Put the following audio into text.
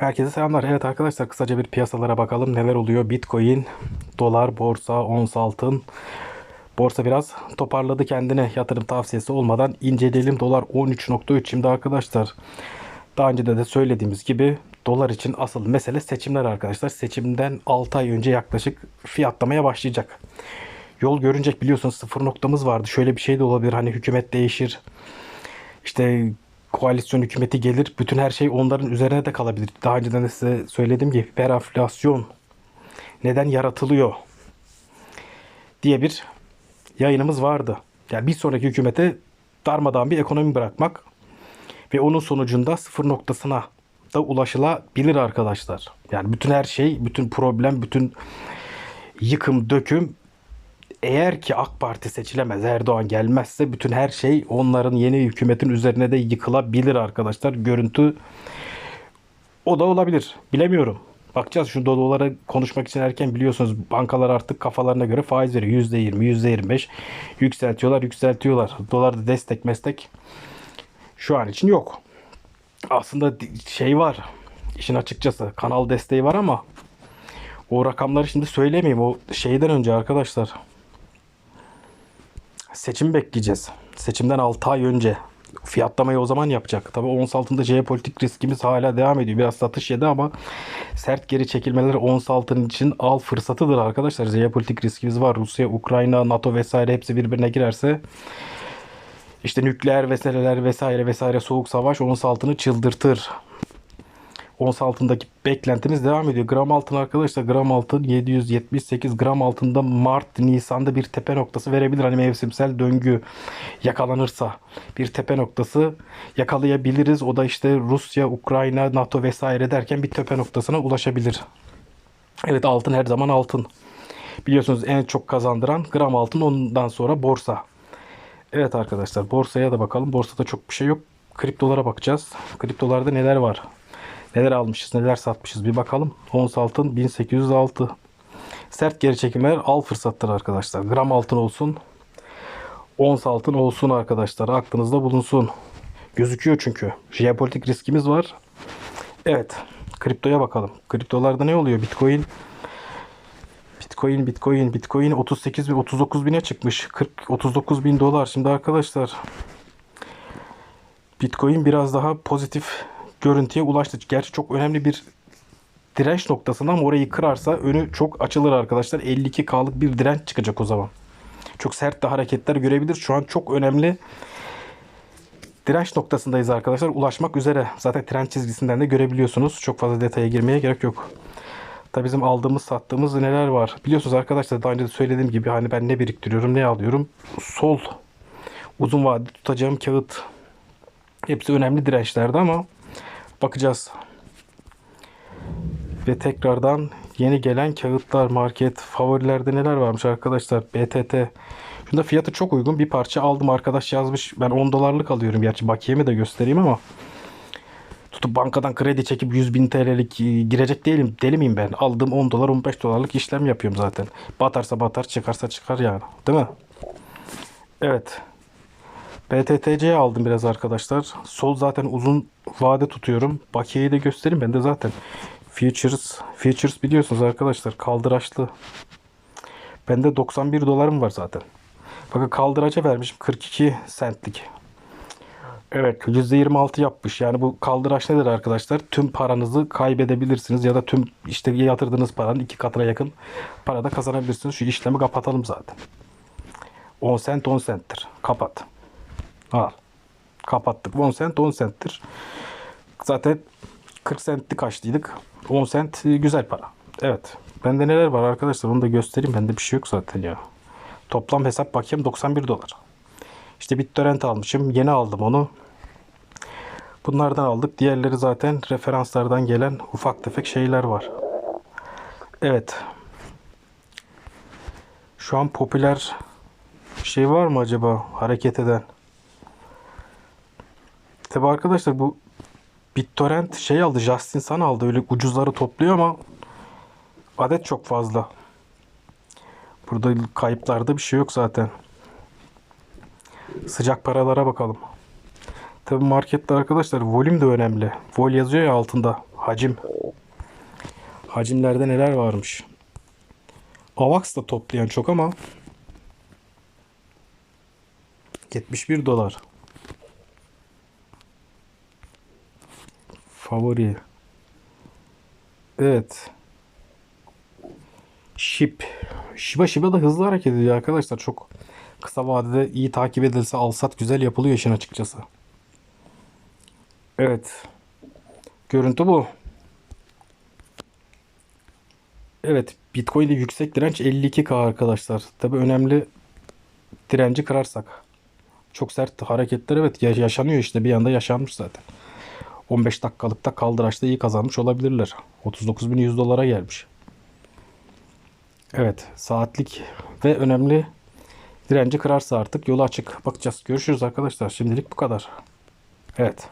Herkese selamlar. Evet arkadaşlar kısaca bir piyasalara bakalım neler oluyor. Bitcoin, dolar, borsa, ons altın. Borsa biraz toparladı kendine yatırım tavsiyesi olmadan inceleyelim. Dolar 13.3 şimdi arkadaşlar. Daha önce de, de söylediğimiz gibi dolar için asıl mesele seçimler arkadaşlar. Seçimden 6 ay önce yaklaşık fiyatlamaya başlayacak. Yol görünecek biliyorsunuz sıfır noktamız vardı. Şöyle bir şey de olabilir. Hani hükümet değişir. İşte koalisyon hükümeti gelir. Bütün her şey onların üzerine de kalabilir. Daha önceden de size söylediğim gibi hiperenflasyon neden yaratılıyor diye bir yayınımız vardı. Yani bir sonraki hükümete darmadağın bir ekonomi bırakmak ve onun sonucunda sıfır noktasına da ulaşılabilir arkadaşlar. Yani bütün her şey, bütün problem, bütün yıkım, döküm eğer ki AK Parti seçilemez, Erdoğan gelmezse bütün her şey onların yeni hükümetin üzerine de yıkılabilir arkadaşlar. Görüntü o da olabilir. Bilemiyorum. Bakacağız şu dolara konuşmak için erken biliyorsunuz bankalar artık kafalarına göre faiz veriyor. %20, %25 yükseltiyorlar, yükseltiyorlar. Dolarda destek meslek şu an için yok. Aslında şey var. işin açıkçası kanal desteği var ama o rakamları şimdi söylemeyeyim. O şeyden önce arkadaşlar seçim bekleyeceğiz. Seçimden 6 ay önce. Fiyatlamayı o zaman yapacak. Tabii ons altında jeopolitik riskimiz hala devam ediyor. Biraz satış yedi ama sert geri çekilmeler ons altının için al fırsatıdır arkadaşlar. Jeopolitik riskimiz var. Rusya, Ukrayna, NATO vesaire hepsi birbirine girerse işte nükleer vesaireler vesaire vesaire soğuk savaş ons altını çıldırtır. Ons altındaki beklentimiz devam ediyor. Gram altın arkadaşlar gram altın 778 gram altında Mart Nisan'da bir tepe noktası verebilir. Hani mevsimsel döngü yakalanırsa bir tepe noktası yakalayabiliriz. O da işte Rusya, Ukrayna, NATO vesaire derken bir tepe noktasına ulaşabilir. Evet altın her zaman altın. Biliyorsunuz en çok kazandıran gram altın ondan sonra borsa. Evet arkadaşlar borsaya da bakalım. Borsada çok bir şey yok. Kriptolara bakacağız. Kriptolarda neler var? Neler almışız, neler satmışız bir bakalım. Ons altın 1806. Sert geri çekimler al fırsattır arkadaşlar. Gram altın olsun. Ons altın olsun arkadaşlar. Aklınızda bulunsun. Gözüküyor çünkü. Jeopolitik riskimiz var. Evet. Kriptoya bakalım. Kriptolarda ne oluyor? Bitcoin Bitcoin, Bitcoin, Bitcoin 38 bin, 39 bine çıkmış. 40, 39 bin dolar. Şimdi arkadaşlar Bitcoin biraz daha pozitif görüntüye ulaştı. Gerçi çok önemli bir direnç noktasında ama orayı kırarsa önü çok açılır arkadaşlar. 52K'lık bir direnç çıkacak o zaman. Çok sert de hareketler görebilir. Şu an çok önemli direnç noktasındayız arkadaşlar. Ulaşmak üzere. Zaten trend çizgisinden de görebiliyorsunuz. Çok fazla detaya girmeye gerek yok. Tabi bizim aldığımız sattığımız neler var. Biliyorsunuz arkadaşlar daha önce de söylediğim gibi hani ben ne biriktiriyorum ne alıyorum. Sol uzun vadede tutacağım kağıt. Hepsi önemli dirençlerdi ama bakacağız. Ve tekrardan yeni gelen kağıtlar market favorilerde neler varmış arkadaşlar. BTT. Şunda fiyatı çok uygun. Bir parça aldım. Arkadaş yazmış. Ben 10 dolarlık alıyorum. Gerçi bakiyemi de göstereyim ama tutup bankadan kredi çekip 100 bin TL'lik e, girecek değilim. Deli miyim ben? Aldım 10 dolar 15 dolarlık işlem yapıyorum zaten. Batarsa batar çıkarsa çıkar yani. Değil mi? Evet. BTTC aldım biraz arkadaşlar. Sol zaten uzun vade tutuyorum. Bakiyeyi de göstereyim. Ben de zaten Futures, Futures biliyorsunuz arkadaşlar kaldıraçlı. Bende 91 dolarım var zaten. Bakın kaldıraca vermişim 42 centlik. Evet %26 yapmış. Yani bu kaldıraç nedir arkadaşlar? Tüm paranızı kaybedebilirsiniz ya da tüm işte yatırdığınız paranın iki katına yakın parada kazanabilirsiniz. Şu işlemi kapatalım zaten. 10 cent 10 centtir. Kapat. Al. Kapattık. 10 cent 10 centtir. Zaten 40 centlik açtıydık. 10 cent e, güzel para. Evet. Bende neler var arkadaşlar onu da göstereyim. Bende bir şey yok zaten ya. Toplam hesap bakayım 91 dolar. İşte BitTorrent almışım. Yeni aldım onu. Bunlardan aldık. Diğerleri zaten referanslardan gelen ufak tefek şeyler var. Evet. Şu an popüler şey var mı acaba hareket eden? Tabi arkadaşlar bu BitTorrent şey aldı. Justin Sun aldı. Öyle ucuzları topluyor ama adet çok fazla. Burada kayıplarda bir şey yok zaten. Sıcak paralara bakalım. Tabi markette arkadaşlar volüm de önemli. Vol yazıyor ya altında. Hacim. Hacimlerde neler varmış? AVAX da toplayan çok ama 71 dolar. Favori. Evet. Ship. Shiba Shiba da hızlı hareket ediyor arkadaşlar. Çok kısa vadede iyi takip edilse alsat güzel yapılıyor işin açıkçası. Evet. Görüntü bu. Evet. Bitcoin'de yüksek direnç 52K arkadaşlar. Tabi önemli direnci kırarsak. Çok sert hareketler evet ya- yaşanıyor işte bir anda yaşanmış zaten. 15 dakikalıkta kaldıraçta iyi kazanmış olabilirler. 39.100 dolara gelmiş. Evet saatlik ve önemli direnci kırarsa artık yolu açık. Bakacağız. Görüşürüz arkadaşlar. Şimdilik bu kadar. Evet.